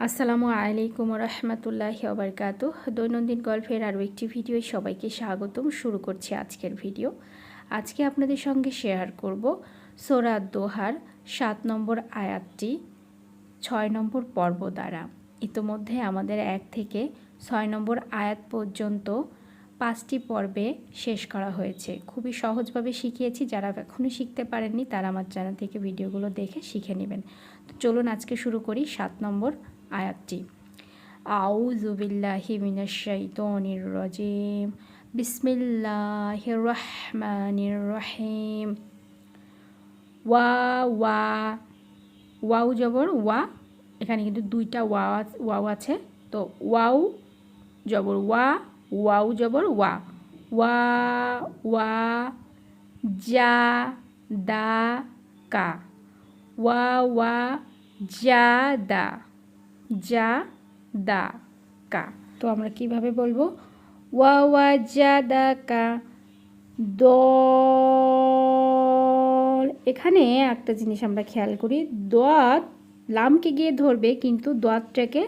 আসসালামু আলাইকুম রহমতুল্লাহ আবরকাত দৈনন্দিন গল্পের আরও একটি ভিডিও সবাইকে স্বাগতম। শুরু করছি আজকের ভিডিও। আজকে আপনাদের সঙ্গে শেয়ার করব সোরা দোহার সাত নম্বর আয়াতটি, ছয় নম্বর পর্ব দ্বারা। ইতোমধ্যে আমাদের এক থেকে ছয় নম্বর আয়াত পর্যন্ত পাঁচটি পর্বে শেষ করা হয়েছে। খুবই সহজভাবে শিখিয়েছি, যারা এখনও শিখতে পারেননি তারা আমার চ্যানেল থেকে ভিডিওগুলো দেখে শিখে নেবেন। তো চলুন আজকে শুরু করি সাত নম্বর আয়াতটি। আউযু বিল্লাহি মিনাশ শাইতানির রাজিম। বিসমিল্লাহির রহমানির রহিম। ওয়া ওয়া, ওয়াও জবর, ওয়া, এখানে কিন্তু দুইটা ওয়া ওয়াও আছে। তো ওয়াও জবর, ওয়া, ওয়াও জবর, ওয়া। ওয়া ওয়া যা দা, কা। ওয়া ওয়া যা দা। যা, দা, কা। তো আমরা কীভাবে বলব? ওয়া ওয়া, যা, দা, কা দ এখানে একটা জিনিস আমরা খেয়াল করি, দোয়াত লামকে গিয়ে ধরবে, কিন্তু দোয়াতটাকে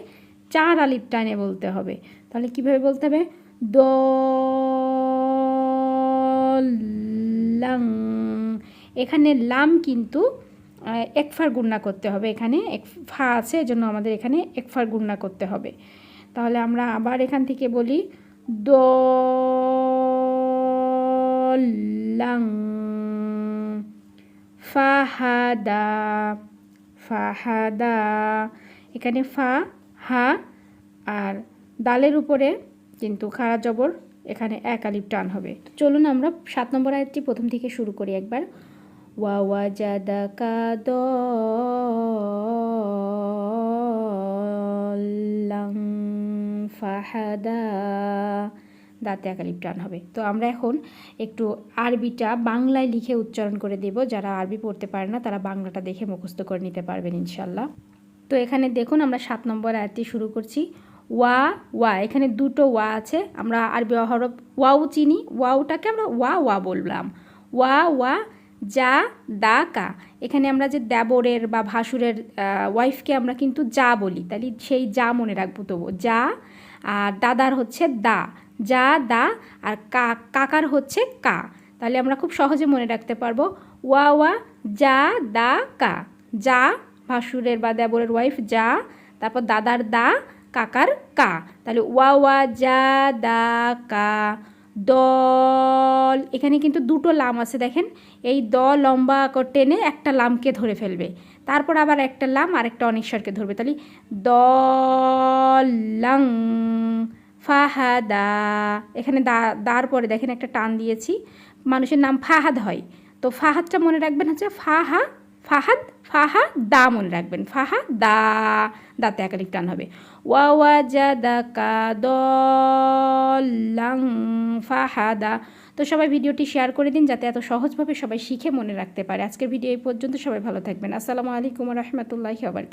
চার আলিপ টানে বলতে হবে। তাহলে কীভাবে বলতে হবে? দলাং এখানে লাম কিন্তু একফার গুণনা করতে হবে এখানে। এক ফা আছে, এজন্য আমাদের এখানে একফার গুণনা করতে হবে। তাহলে আমরা আবার এখান থেকে বলি, দলাং ফাহাদা ফাহাদা। এখানে ফা, হা আর দালের উপরে কিন্তু খাড়া জবর এখানে এক আলিপ টান হবে। চলুন আমরা সাত নম্বর আয়াতটি প্রথম থেকে শুরু করি একবার। জাদা কা ফাহাদা। দাঁতে একালিপ টান হবে। তো আমরা এখন একটু আরবিটা বাংলায় লিখে উচ্চারণ করে দেব। যারা আরবি পড়তে পারে না, তারা বাংলাটা দেখে মুখস্থ করে নিতে পারবেন ইনশাল্লাহ তো এখানে দেখুন, আমরা সাত নম্বর আয়াতটি শুরু করছি। ওয়া ওয়া, এখানে দুটো ওয়া আছে। আমরা আরবি হরফ ওয়াও চিনি। ওয়াওটাকে আমরা ওয়া ওয়া বললাম। ওয়া ওয়া যা, দা, কা। এখানে আমরা যে দেবরের বা ভাসুরের ওয়াইফকে আমরা কিন্তু যা বলি। তাহলে সেই যা মনে রাখব তবু যা, আর দাদার হচ্ছে দা। যা, দা, আর কা, কাকার হচ্ছে কা। তাহলে আমরা খুব সহজে মনে রাখতে পারব, ওয়া ওয়া, যা, দা, কা। যা, ভাসুরের বা দেবরের ওয়াইফ যা, তারপর দাদার দা, কাকার কা। তাহলে ওয়া ওয়া, যা, দা, কা। দল। এখানে কিন্তু দুটো লাম আছে দেখেন। এই দ লম্বা টেনে একটা লামকে ধরে ফেলবে। তারপর আবার একটা লাম আর একটা অনিশ্বরকে ধরবে। তাহলে দলাং ফাহাদা। এখানে দা, দার পরে দেখেন একটা টান দিয়েছি। মানুষের নাম ফাহাদ হয়। তো ফাহাদটা মনে রাখবেন হচ্ছে ফাহা ফাহাদ ফাহা দা মনে রাখবেন। ফাহা দা দাতে একাধিক টান হবে। ওয়া জা দা কা ফাহা দা তো সবাই ভিডিওটি শেয়ার করে দিন যাতে এত সহজভাবে সবাই শিখে মনে রাখতে পারে। আজকের ভিডিও এই পর্যন্ত, সবাই ভালো থাকবেন। আসসালামু আলাইকুম রহমতুল্লাহি আবার